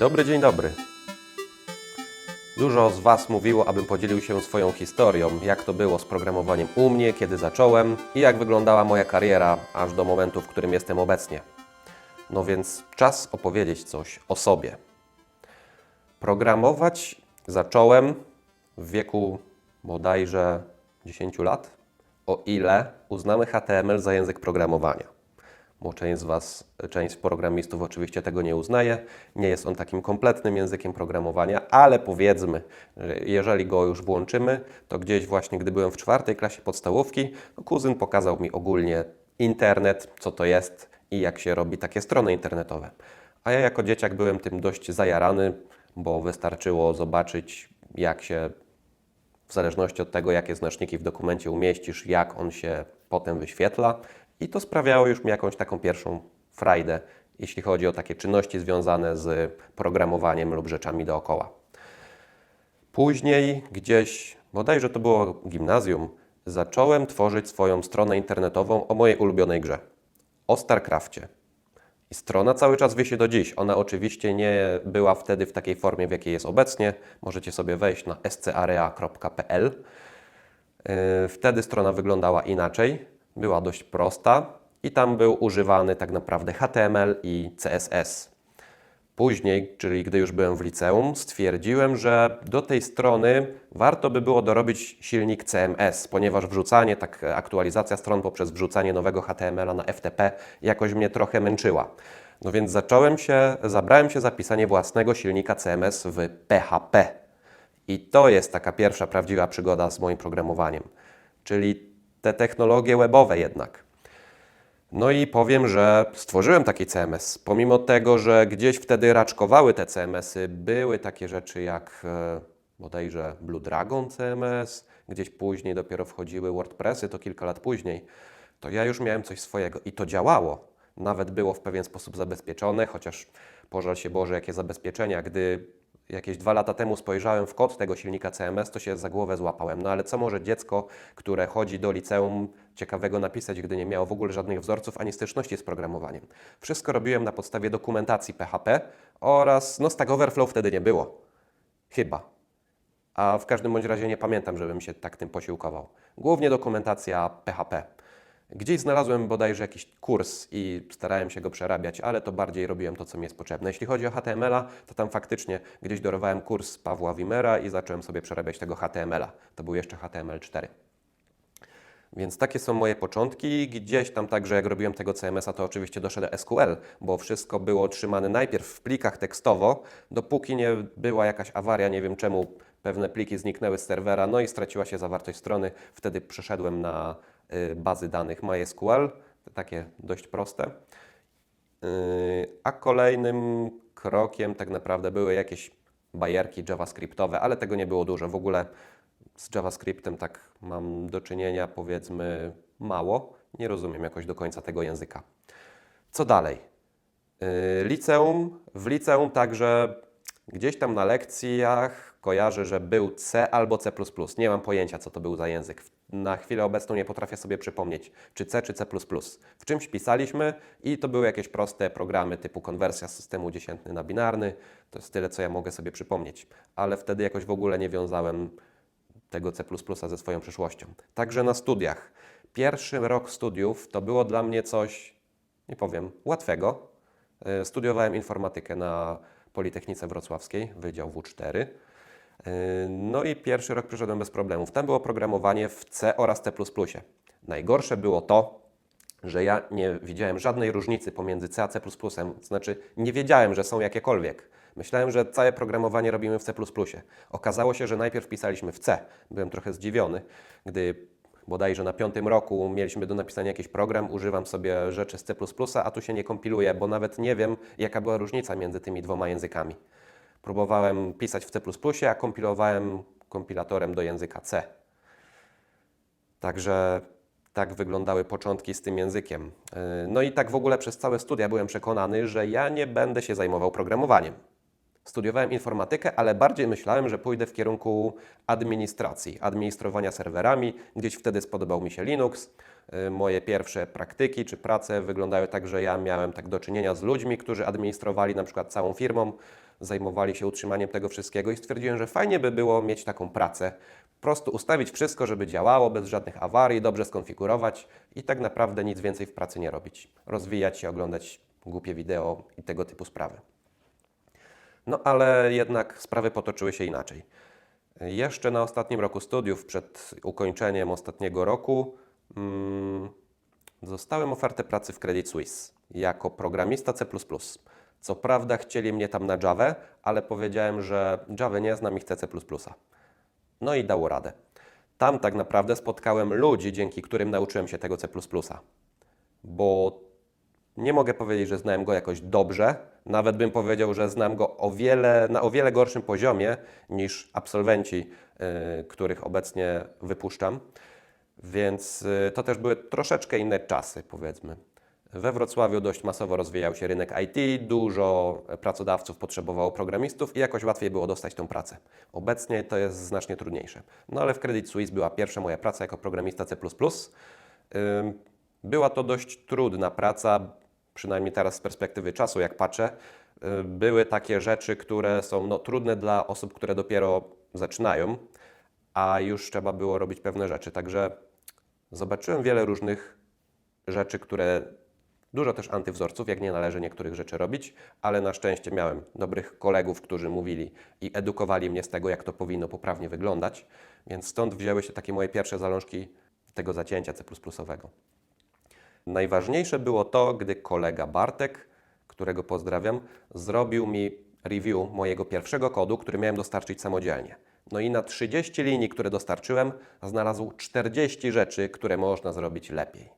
dobry, dzień dobry. Dużo z Was mówiło, abym podzielił się swoją historią, jak to było z programowaniem u mnie, kiedy zacząłem i jak wyglądała moja kariera aż do momentu, w którym jestem obecnie. No więc czas opowiedzieć coś o sobie. Programować zacząłem w wieku bodajże 10 lat, o ile uznamy HTML za język programowania bo część z Was, część programistów oczywiście tego nie uznaje. Nie jest on takim kompletnym językiem programowania, ale powiedzmy, że jeżeli go już włączymy, to gdzieś właśnie, gdy byłem w czwartej klasie podstawówki, kuzyn pokazał mi ogólnie internet, co to jest i jak się robi takie strony internetowe. A ja jako dzieciak byłem tym dość zajarany, bo wystarczyło zobaczyć, jak się w zależności od tego, jakie znaczniki w dokumencie umieścisz, jak on się potem wyświetla. I to sprawiało już mi jakąś taką pierwszą frajdę, jeśli chodzi o takie czynności związane z programowaniem lub rzeczami dookoła. Później gdzieś, bodajże to było gimnazjum, zacząłem tworzyć swoją stronę internetową o mojej ulubionej grze o StarCrafcie. I strona cały czas wisi do dziś. Ona oczywiście nie była wtedy w takiej formie, w jakiej jest obecnie. Możecie sobie wejść na scarea.pl. Yy, Wtedy strona wyglądała inaczej, była dość prosta i tam był używany tak naprawdę HTML i CSS. Później, czyli gdy już byłem w liceum, stwierdziłem, że do tej strony warto by było dorobić silnik CMS, ponieważ wrzucanie, tak aktualizacja stron poprzez wrzucanie nowego HTML-a na FTP jakoś mnie trochę męczyła. No więc zacząłem się, zabrałem się za pisanie własnego silnika CMS w PHP. I to jest taka pierwsza prawdziwa przygoda z moim programowaniem, czyli te technologie webowe jednak. No i powiem, że stworzyłem taki CMS. Pomimo tego, że gdzieś wtedy raczkowały te CMS-y, były takie rzeczy jak e, bodajże Blue Dragon CMS, gdzieś później dopiero wchodziły WordPressy, to kilka lat później, to ja już miałem coś swojego i to działało. Nawet było w pewien sposób zabezpieczone, chociaż pożal się Boże, jakie zabezpieczenia. Gdy jakieś dwa lata temu spojrzałem w kod tego silnika CMS, to się za głowę złapałem. No ale co może dziecko, które chodzi do liceum, ciekawego napisać, gdy nie miało w ogóle żadnych wzorców ani styczności z programowaniem? Wszystko robiłem na podstawie dokumentacji PHP oraz, no Stack Overflow wtedy nie było. Chyba. A w każdym bądź razie nie pamiętam, żebym się tak tym posiłkował. Głównie dokumentacja PHP. Gdzieś znalazłem bodajże jakiś kurs i starałem się go przerabiać, ale to bardziej robiłem to, co mi jest potrzebne. Jeśli chodzi o HTML-a, to tam faktycznie gdzieś dorwałem kurs Pawła Wimera i zacząłem sobie przerabiać tego HTML-a. To był jeszcze HTML4. Więc takie są moje początki. Gdzieś tam także, jak robiłem tego CMS-a, to oczywiście doszedł SQL, bo wszystko było trzymane najpierw w plikach tekstowo, dopóki nie była jakaś awaria, nie wiem czemu pewne pliki zniknęły z serwera, no i straciła się zawartość strony. Wtedy przeszedłem na bazy danych MySQL, takie dość proste. Yy, A kolejnym krokiem tak naprawdę były jakieś bajerki javascriptowe, ale tego nie było dużo. W ogóle z JavaScriptem tak mam do czynienia powiedzmy mało. Nie rozumiem jakoś do końca tego języka. Co dalej? Yy, Liceum. W liceum także gdzieś tam na lekcjach kojarzę, że był C albo C. Nie mam pojęcia, co to był za język. Na chwilę obecną nie potrafię sobie przypomnieć, czy C, czy C. W czymś pisaliśmy i to były jakieś proste programy typu konwersja z systemu dziesiętny na binarny. To jest tyle, co ja mogę sobie przypomnieć. Ale wtedy jakoś w ogóle nie wiązałem tego C ze swoją przyszłością. Także na studiach. Pierwszy rok studiów to było dla mnie coś, nie powiem, łatwego. E, Studiowałem informatykę na Politechnice Wrocławskiej, Wydział W4. E, No i pierwszy rok przeszedłem bez problemów. Tam było programowanie w C oraz C++. Najgorsze było to, że ja nie widziałem żadnej różnicy pomiędzy C a C++. Znaczy, nie wiedziałem, że są jakiekolwiek. Myślałem, że całe programowanie robimy w C++. Okazało się, że najpierw pisaliśmy w C. Byłem trochę zdziwiony, gdy bodajże na piątym roku mieliśmy do napisania jakiś program, używam sobie rzeczy z C++, a tu się nie kompiluje, bo nawet nie wiem, jaka była różnica między tymi dwoma językami. Próbowałem pisać w C++, a kompilowałem kompilatorem do języka C. Także tak wyglądały początki z tym językiem. Yy, No i tak w ogóle przez całe studia byłem przekonany, że ja nie będę się zajmował programowaniem. Studiowałem informatykę, ale bardziej myślałem, że pójdę w kierunku administracji, administrowania serwerami. Gdzieś wtedy spodobał mi się Linux. Y, Moje pierwsze praktyki czy prace wyglądały tak, że ja miałem tak do czynienia z ludźmi, którzy administrowali na przykład całą firmą, zajmowali się utrzymaniem tego wszystkiego i stwierdziłem, że fajnie by było mieć taką pracę. Po prostu ustawić wszystko, żeby działało bez żadnych awarii, dobrze skonfigurować i tak naprawdę nic więcej w pracy nie robić. Rozwijać się, oglądać głupie wideo i tego typu sprawy. No ale jednak sprawy potoczyły się inaczej. Jeszcze na ostatnim roku studiów, przed ukończeniem ostatniego roku, mm, dostałem ofertę pracy w Credit Suisse jako programista C. Co prawda chcieli mnie tam na Java, ale powiedziałem, że Java nie znam i chcę C. No i dało radę. Tam tak naprawdę spotkałem ludzi, dzięki którym nauczyłem się tego C. Bo nie mogę powiedzieć, że znałem go jakoś dobrze. Nawet bym powiedział, że znam go o wiele, na o wiele gorszym poziomie niż absolwenci, y, których obecnie wypuszczam. Więc y, to też były troszeczkę inne czasy, powiedzmy. We Wrocławiu dość masowo rozwijał się rynek IT, dużo pracodawców potrzebowało programistów i jakoś łatwiej było dostać tą pracę. Obecnie to jest znacznie trudniejsze. No ale w Credit Suisse była pierwsza moja praca jako programista C. Była to dość trudna praca, przynajmniej teraz z perspektywy czasu, jak patrzę. Y, Były takie rzeczy, które są no, trudne dla osób, które dopiero zaczynają, a już trzeba było robić pewne rzeczy. Także zobaczyłem wiele różnych rzeczy, które dużo też antywzorców, jak nie należy niektórych rzeczy robić, ale na szczęście miałem dobrych kolegów, którzy mówili i edukowali mnie z tego, jak to powinno poprawnie wyglądać, więc stąd wzięły się takie moje pierwsze zalążki tego zacięcia C++. Najważniejsze było to, gdy kolega Bartek, którego pozdrawiam, zrobił mi review mojego pierwszego kodu, który miałem dostarczyć samodzielnie. No i na 30 linii, które dostarczyłem, znalazł 40 rzeczy, które można zrobić lepiej.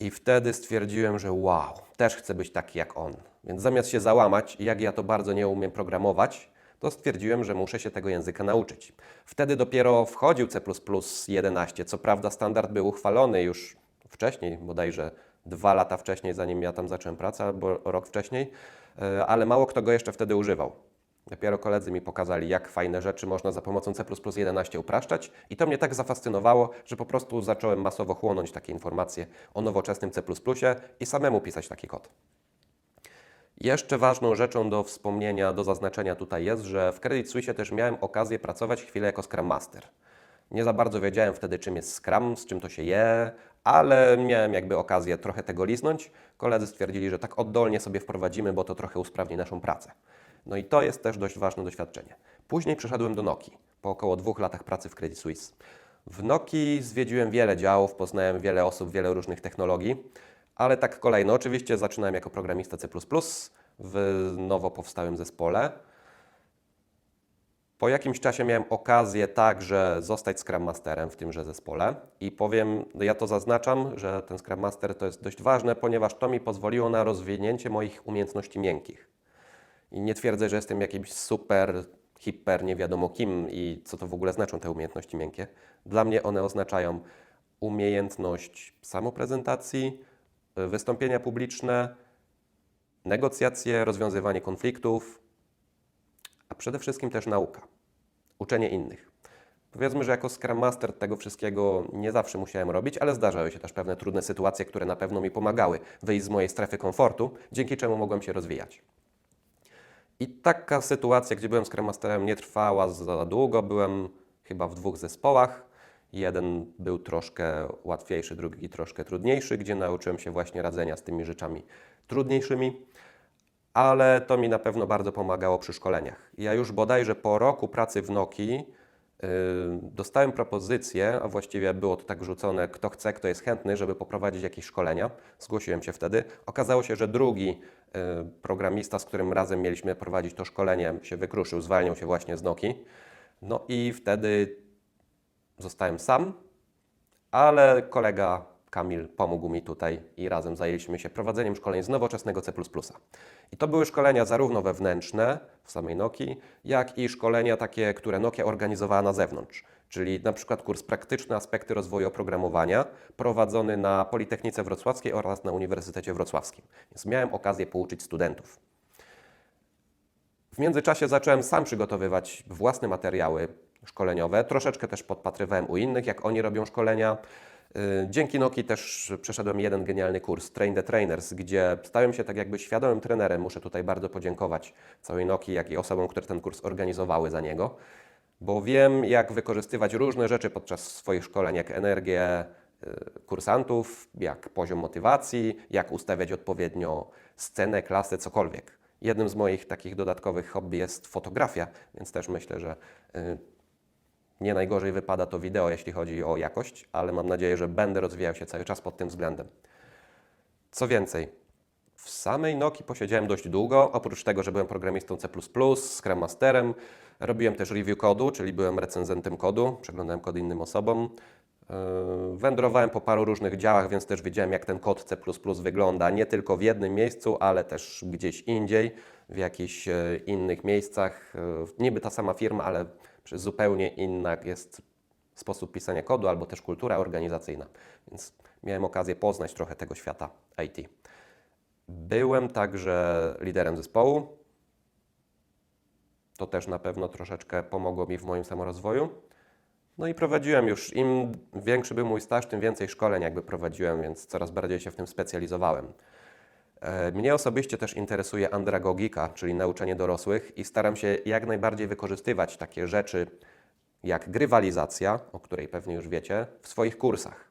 I wtedy stwierdziłem, że wow, też chcę być taki jak on. Więc zamiast się załamać, jak ja to bardzo nie umiem programować, to stwierdziłem, że muszę się tego języka nauczyć. Wtedy dopiero wchodził C 11. Co prawda, standard był uchwalony już wcześniej, bodajże dwa lata wcześniej, zanim ja tam zacząłem pracę, albo rok wcześniej, e, ale mało kto go jeszcze wtedy używał. Dopiero koledzy mi pokazali, jak fajne rzeczy można za pomocą C 11 upraszczać, i to mnie tak zafascynowało, że po prostu zacząłem masowo chłonąć takie informacje o nowoczesnym C i samemu pisać taki kod. Jeszcze ważną rzeczą do wspomnienia, do zaznaczenia tutaj jest, że w Credit Suisse też miałem okazję pracować chwilę jako Scrum Master. Nie za bardzo wiedziałem wtedy, czym jest Scrum, z czym to się je, ale miałem jakby okazję trochę tego liznąć. Koledzy stwierdzili, że tak oddolnie sobie wprowadzimy, bo to trochę usprawni naszą pracę. No i to jest też dość ważne doświadczenie. Później przeszedłem do Nokii, po około dwóch latach pracy w Credit Suisse. W Nokii zwiedziłem wiele działów, poznałem wiele osób, wiele różnych technologii, ale tak kolejno. Oczywiście zaczynałem jako programista C++ w nowo powstałym zespole. Po jakimś czasie miałem okazję także zostać Scrum Masterem w tymże zespole i powiem, ja to zaznaczam, że ten Scrum Master to jest dość ważne, ponieważ to mi pozwoliło na rozwinięcie moich umiejętności miękkich. I nie twierdzę, że jestem jakimś super, hiper, nie wiadomo kim i co to w ogóle znaczą te umiejętności miękkie. Dla mnie one oznaczają umiejętność samoprezentacji, wystąpienia publiczne, negocjacje, rozwiązywanie konfliktów, a przede wszystkim też nauka, uczenie innych. Powiedzmy, że jako Scrum Master tego wszystkiego nie zawsze musiałem robić, ale zdarzały się też pewne trudne sytuacje, które na pewno mi pomagały wyjść z mojej strefy komfortu, dzięki czemu mogłem się rozwijać. I taka sytuacja, gdzie byłem Scrum Masterem, nie trwała za długo. Byłem chyba w dwóch zespołach. Jeden był troszkę łatwiejszy, drugi troszkę trudniejszy, gdzie nauczyłem się właśnie radzenia z tymi rzeczami trudniejszymi, ale to mi na pewno bardzo pomagało przy szkoleniach. Ja już bodajże po roku pracy w Nokii yy, dostałem propozycję, a właściwie było to tak rzucone, kto chce, kto jest chętny, żeby poprowadzić jakieś szkolenia. Zgłosiłem się wtedy. Okazało się, że drugi yy, programista, z którym razem mieliśmy prowadzić to szkolenie, się wykruszył, zwalniał się właśnie z Nokii. No i wtedy zostałem sam, ale kolega Kamil pomógł mi tutaj i razem zajęliśmy się prowadzeniem szkoleń z nowoczesnego C++. I to były szkolenia zarówno wewnętrzne w samej Nokii, jak i szkolenia takie, które Nokia organizowała na zewnątrz. Czyli na przykład kurs praktyczny aspekty rozwoju oprogramowania prowadzony na Politechnice Wrocławskiej oraz na Uniwersytecie Wrocławskim. Więc miałem okazję pouczyć studentów. W międzyczasie zacząłem sam przygotowywać własne materiały szkoleniowe. Troszeczkę też podpatrywałem u innych, jak oni robią szkolenia. Y, Dzięki Noki też przeszedłem jeden genialny kurs Train the Trainers, gdzie stałem się tak jakby świadomym trenerem. Muszę tutaj bardzo podziękować całej Noki, jak i osobom, które ten kurs organizowały za niego, bo wiem, jak wykorzystywać różne rzeczy podczas swoich szkoleń, jak energię y, kursantów, jak poziom motywacji, jak ustawiać odpowiednio scenę, klasę, cokolwiek. Jednym z moich takich dodatkowych hobby jest fotografia, więc też myślę, że y, nie najgorzej wypada to wideo, jeśli chodzi o jakość, ale mam nadzieję, że będę rozwijał się cały czas pod tym względem. Co więcej, w samej Noki posiedziałem dość długo. Oprócz tego, że byłem programistą C, Scrum Masterem, robiłem też review kodu, czyli byłem recenzentem kodu, przeglądałem kod innym osobom. Yy, Wędrowałem po paru różnych działach, więc też wiedziałem, jak ten kod C wygląda, nie tylko w jednym miejscu, ale też gdzieś indziej, w jakichś e, innych miejscach. Yy, Niby ta sama firma, ale czy zupełnie inna jest sposób pisania kodu albo też kultura organizacyjna. Więc miałem okazję poznać trochę tego świata IT. Byłem także liderem zespołu. To też na pewno troszeczkę pomogło mi w moim samorozwoju. No i prowadziłem już, im większy był mój staż, tym więcej szkoleń jakby prowadziłem, więc coraz bardziej się w tym specjalizowałem. E, Mnie osobiście też interesuje andragogika, czyli nauczanie dorosłych i staram się jak najbardziej wykorzystywać takie rzeczy jak grywalizacja, o której pewnie już wiecie, w swoich kursach.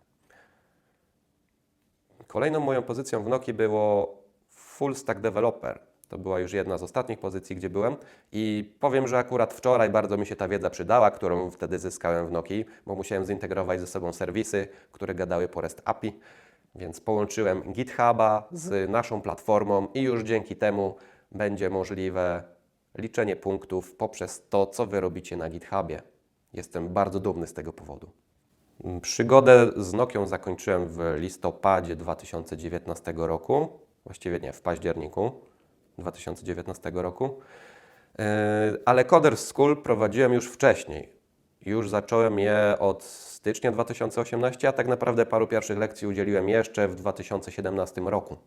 Kolejną moją pozycją w Noki było full stack developer. To była już jedna z ostatnich pozycji, gdzie byłem i powiem, że akurat wczoraj bardzo mi się ta wiedza przydała, którą wtedy zyskałem w Noki, bo musiałem zintegrować ze sobą serwisy, które gadały po REST API. Więc połączyłem GitHuba z naszą platformą i już dzięki temu będzie możliwe liczenie punktów poprzez to, co Wy robicie na GitHubie. Jestem bardzo dumny z tego powodu. Przygodę z Nokią zakończyłem w listopadzie 2019 roku, właściwie nie, w październiku 2019 roku. Yy, Ale Coders School prowadziłem już wcześniej. Już zacząłem je od stycznia 2018, a tak naprawdę paru pierwszych lekcji udzieliłem jeszcze w 2017 roku.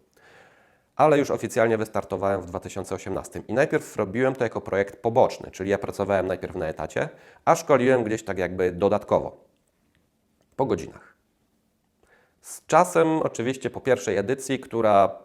Ale już oficjalnie wystartowałem w 2018. I najpierw robiłem to jako projekt poboczny, czyli ja pracowałem najpierw na etacie, a szkoliłem gdzieś tak jakby dodatkowo, po godzinach. Z czasem, oczywiście po pierwszej edycji, która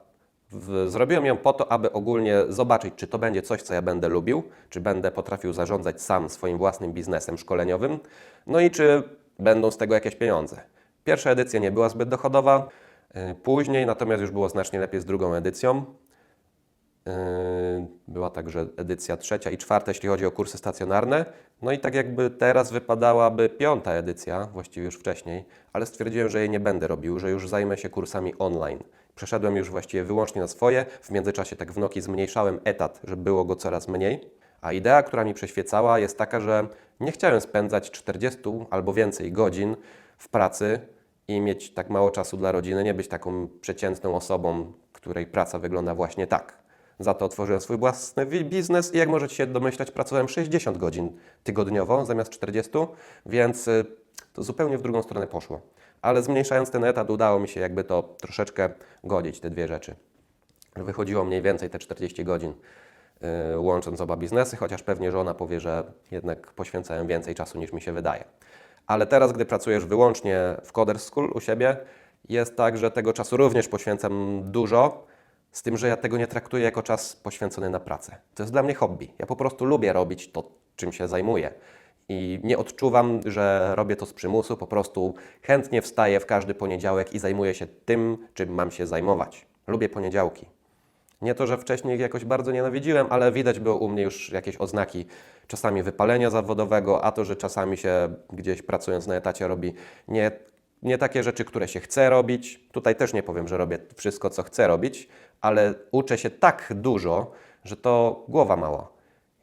zrobiłem ją po to, aby ogólnie zobaczyć, czy to będzie coś, co ja będę lubił, czy będę potrafił zarządzać sam swoim własnym biznesem szkoleniowym, no i czy będą z tego jakieś pieniądze. Pierwsza edycja nie była zbyt dochodowa, yy, później natomiast już było znacznie lepiej z drugą edycją. Yy, Była także edycja trzecia i czwarta, jeśli chodzi o kursy stacjonarne. No i tak jakby teraz wypadałaby piąta edycja, właściwie już wcześniej, ale stwierdziłem, że jej nie będę robił, że już zajmę się kursami online. Przeszedłem już właściwie wyłącznie na swoje. W międzyczasie tak w Noki zmniejszałem etat, żeby było go coraz mniej. A idea, która mi przyświecała, jest taka, że nie chciałem spędzać 40 albo więcej godzin w pracy i mieć tak mało czasu dla rodziny, nie być taką przeciętną osobą, której praca wygląda właśnie tak. Za to otworzyłem swój własny biznes i jak możecie się domyślać, pracowałem 60 godzin tygodniowo zamiast 40, więc y, to zupełnie w drugą stronę poszło. Ale zmniejszając ten etat, udało mi się jakby to troszeczkę godzić, te dwie rzeczy. Wychodziło mniej więcej te 40 godzin, yy, łącząc oba biznesy, chociaż pewnie żona powie, że jednak poświęcałem więcej czasu niż mi się wydaje. Ale teraz, gdy pracujesz wyłącznie w Coders School u siebie, jest tak, że tego czasu również poświęcam dużo, z tym, że ja tego nie traktuję jako czas poświęcony na pracę. To jest dla mnie hobby. Ja po prostu lubię robić to, czym się zajmuję. I nie odczuwam, że robię to z przymusu, po prostu chętnie wstaję w każdy poniedziałek i zajmuję się tym, czym mam się zajmować. Lubię poniedziałki. Nie to, że wcześniej jakoś bardzo nienawidziłem, ale widać było u mnie już jakieś oznaki czasami wypalenia zawodowego, a to, że czasami się gdzieś pracując na etacie robi nie, nie takie rzeczy, które się chce robić. Tutaj też nie powiem, że robię wszystko, co chcę robić, ale uczę się tak dużo, że to głowa mała.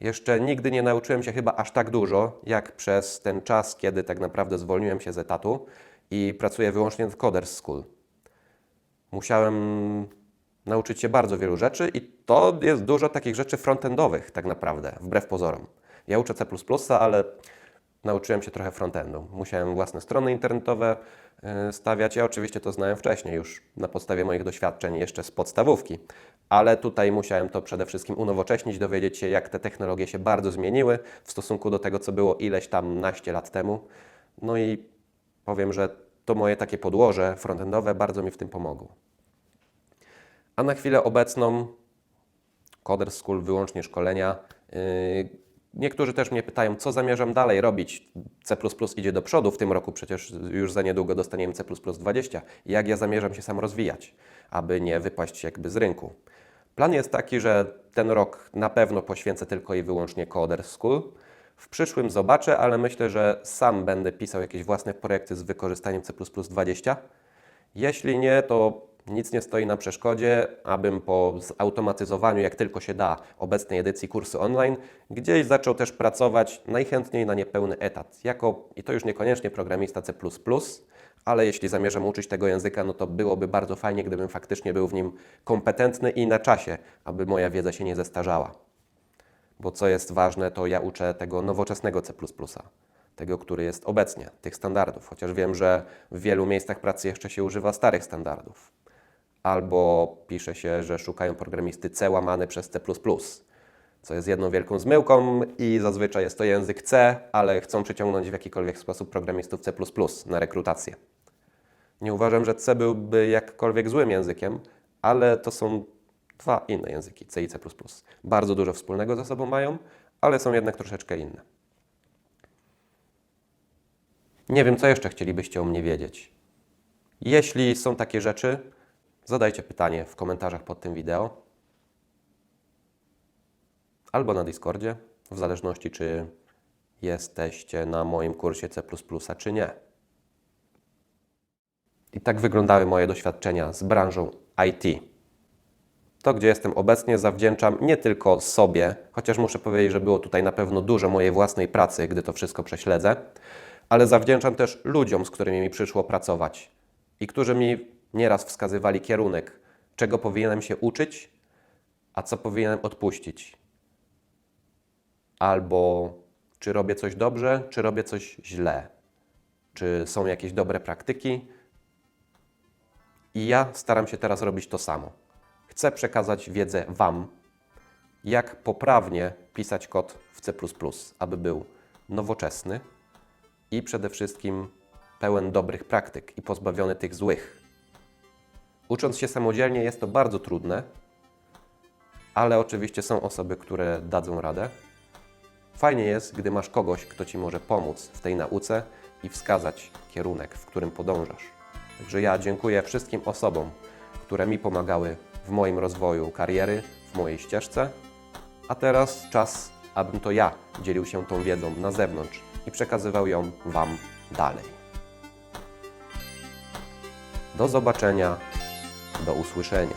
Jeszcze nigdy nie nauczyłem się chyba aż tak dużo, jak przez ten czas, kiedy tak naprawdę zwolniłem się z etatu i pracuję wyłącznie w Coders School. Musiałem nauczyć się bardzo wielu rzeczy i to jest dużo takich rzeczy frontendowych tak naprawdę, wbrew pozorom. Ja uczę C++, ale nauczyłem się trochę frontendu. Musiałem własne strony internetowe e, stawiać. Ja oczywiście to znałem wcześniej, już na podstawie moich doświadczeń jeszcze z podstawówki, ale tutaj musiałem to przede wszystkim unowocześnić, dowiedzieć się, jak te technologie się bardzo zmieniły w stosunku do tego, co było ileś tam naście lat temu. No i powiem, że to moje takie podłoże frontendowe bardzo mi w tym pomogło. A na chwilę obecną Coder School, wyłącznie szkolenia. Yy, Niektórzy też mnie pytają, co zamierzam dalej robić. C idzie do przodu w tym roku, przecież już za niedługo dostaniemy C 20. Jak ja zamierzam się sam rozwijać, aby nie wypaść jakby z rynku? Plan jest taki, że ten rok na pewno poświęcę tylko i wyłącznie Coder School. W przyszłym zobaczę, ale myślę, że sam będę pisał jakieś własne projekty z wykorzystaniem C 20. Jeśli nie, to nic nie stoi na przeszkodzie, abym po zautomatyzowaniu, jak tylko się da, obecnej edycji kursy online, gdzieś zaczął też pracować najchętniej na niepełny etat. Jako, i to już niekoniecznie programista C, ale jeśli zamierzam uczyć tego języka, no to byłoby bardzo fajnie, gdybym faktycznie był w nim kompetentny i na czasie, aby moja wiedza się nie zestarzała. Bo co jest ważne, to ja uczę tego nowoczesnego C tego, który jest obecnie, tych standardów, chociaż wiem, że w wielu miejscach pracy jeszcze się używa starych standardów. Albo pisze się, że szukają programisty C łamane przez C, co jest jedną wielką zmyłką i zazwyczaj jest to język C, ale chcą przyciągnąć w jakikolwiek sposób programistów C na rekrutację. Nie uważam, że C byłby jakkolwiek złym językiem, ale to są dwa inne języki, C i C. Bardzo dużo wspólnego ze sobą mają, ale są jednak troszeczkę inne. Nie wiem, co jeszcze chcielibyście o mnie wiedzieć. Jeśli są takie rzeczy, zadajcie pytanie w komentarzach pod tym wideo albo na Discordzie, w zależności czy jesteście na moim kursie C, czy nie. I tak wyglądały moje doświadczenia z branżą IT. To, gdzie jestem obecnie, zawdzięczam nie tylko sobie, chociaż muszę powiedzieć, że było tutaj na pewno dużo mojej własnej pracy, gdy to wszystko prześledzę, ale zawdzięczam też ludziom, z którymi mi przyszło pracować i którzy mi nieraz wskazywali kierunek, czego powinienem się uczyć, a co powinienem odpuścić. Albo czy robię coś dobrze, czy robię coś źle. Czy są jakieś dobre praktyki. I ja staram się teraz robić to samo. Chcę przekazać wiedzę Wam, jak poprawnie pisać kod w C, aby był nowoczesny i przede wszystkim pełen dobrych praktyk i pozbawiony tych złych. Ucząc się samodzielnie jest to bardzo trudne, ale oczywiście są osoby, które dadzą radę. Fajnie jest, gdy masz kogoś, kto Ci może pomóc w tej nauce i wskazać kierunek, w którym podążasz. Także ja dziękuję wszystkim osobom, które mi pomagały w moim rozwoju kariery, w mojej ścieżce. A teraz czas, abym to ja dzielił się tą wiedzą na zewnątrz i przekazywał ją Wam dalej. Do zobaczenia, do usłyszenia.